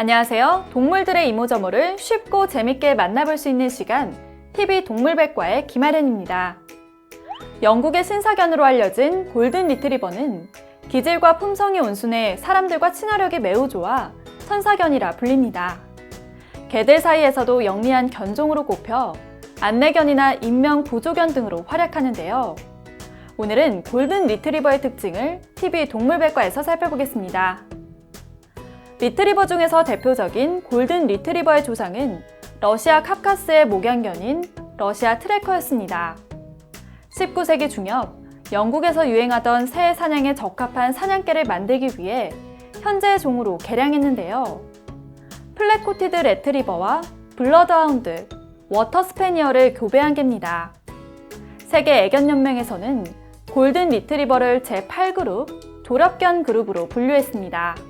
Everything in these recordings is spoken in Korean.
안녕하세요. 동물들의 이모저모를 쉽고 재밌게 만나볼 수 있는 시간 TV 동물백과의 김아련입니다. 영국의 신사견으로 알려진 골든 리트리버는 기질과 품성이 온순해 사람들과 친화력이 매우 좋아 천사견이라 불립니다. 개들 사이에서도 영리한 견종으로 꼽혀 안내견이나 인명 보조견 등으로 활약하는데요. 오늘은 골든 리트리버의 특징을 TV 동물백과에서 살펴보겠습니다. 리트리버 중에서 대표적인 골든 리트리버의 조상은 러시아 카카스의 목양견인 러시아 트래커였습니다. 19세기 중엽, 영국에서 유행하던 새 사냥에 적합한 사냥개를 만들기 위해 현재의 종으로 개량했는데요. 플랫코티드 레트리버와 블러드하운드, 워터 스패니어를 교배한 개입니다. 세계 애견연맹에서는 골든 리트리버를 제8그룹, 졸업견 그룹으로 분류했습니다.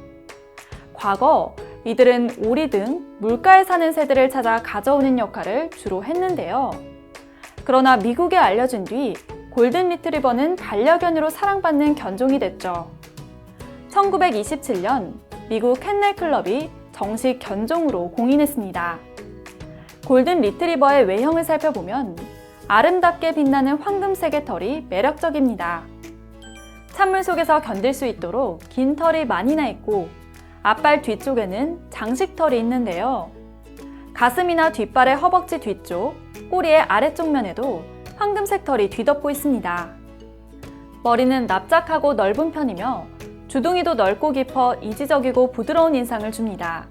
과거 이들은 오리 등 물가에 사는 새들을 찾아 가져오는 역할을 주로 했는데요. 그러나 미국에 알려진 뒤 골든 리트리버는 반려견으로 사랑받는 견종이 됐죠. 1927년 미국 캔넬 클럽이 정식 견종으로 공인했습니다. 골든 리트리버의 외형을 살펴보면 아름답게 빛나는 황금색의 털이 매력적입니다. 찬물 속에서 견딜 수 있도록 긴 털이 많이 나 있고 앞발 뒤쪽에는 장식털이 있는데요. 가슴이나 뒷발의 허벅지 뒤쪽, 꼬리의 아래쪽 면에도 황금색 털이 뒤덮고 있습니다. 머리는 납작하고 넓은 편이며 주둥이도 넓고 깊어 이지적이고 부드러운 인상을 줍니다.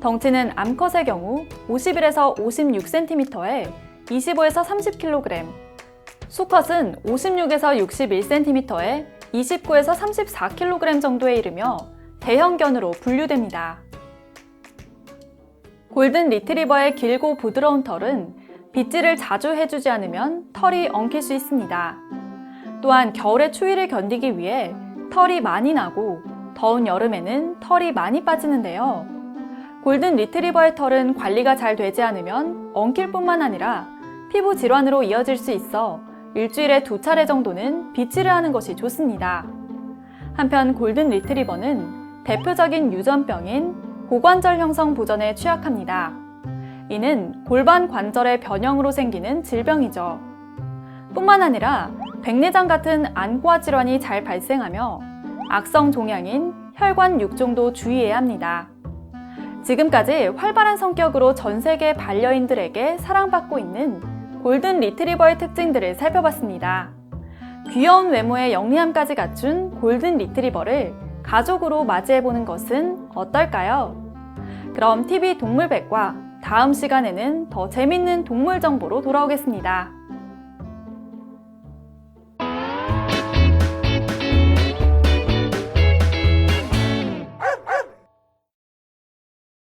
덩치는 암컷의 경우 51에서 56cm에 25에서 30kg, 수컷은 56에서 61cm에 29에서 34kg 정도에 이르며 대형견으로 분류됩니다. 골든 리트리버의 길고 부드러운 털은 빗질을 자주 해주지 않으면 털이 엉킬 수 있습니다. 또한 겨울의 추위를 견디기 위해 털이 많이 나고 더운 여름에는 털이 많이 빠지는데요. 골든 리트리버의 털은 관리가 잘 되지 않으면 엉킬 뿐만 아니라 피부 질환으로 이어질 수 있어 일주일에 두 차례 정도는 빗질을 하는 것이 좋습니다. 한편 골든 리트리버는 대표적인 유전병인 고관절 형성 보전에 취약합니다. 이는 골반 관절의 변형으로 생기는 질병이죠. 뿐만 아니라 백내장 같은 안과 질환이 잘 발생하며 악성 종양인 혈관 육종도 주의해야 합니다. 지금까지 활발한 성격으로 전 세계 반려인들에게 사랑받고 있는 골든 리트리버의 특징들을 살펴봤습니다. 귀여운 외모에 영리함까지 갖춘 골든 리트리버를 가족으로 맞이해보는 것은 어떨까요? 그럼 TV 동물백과 다음 시간에는 더 재밌는 동물 정보로 돌아오겠습니다.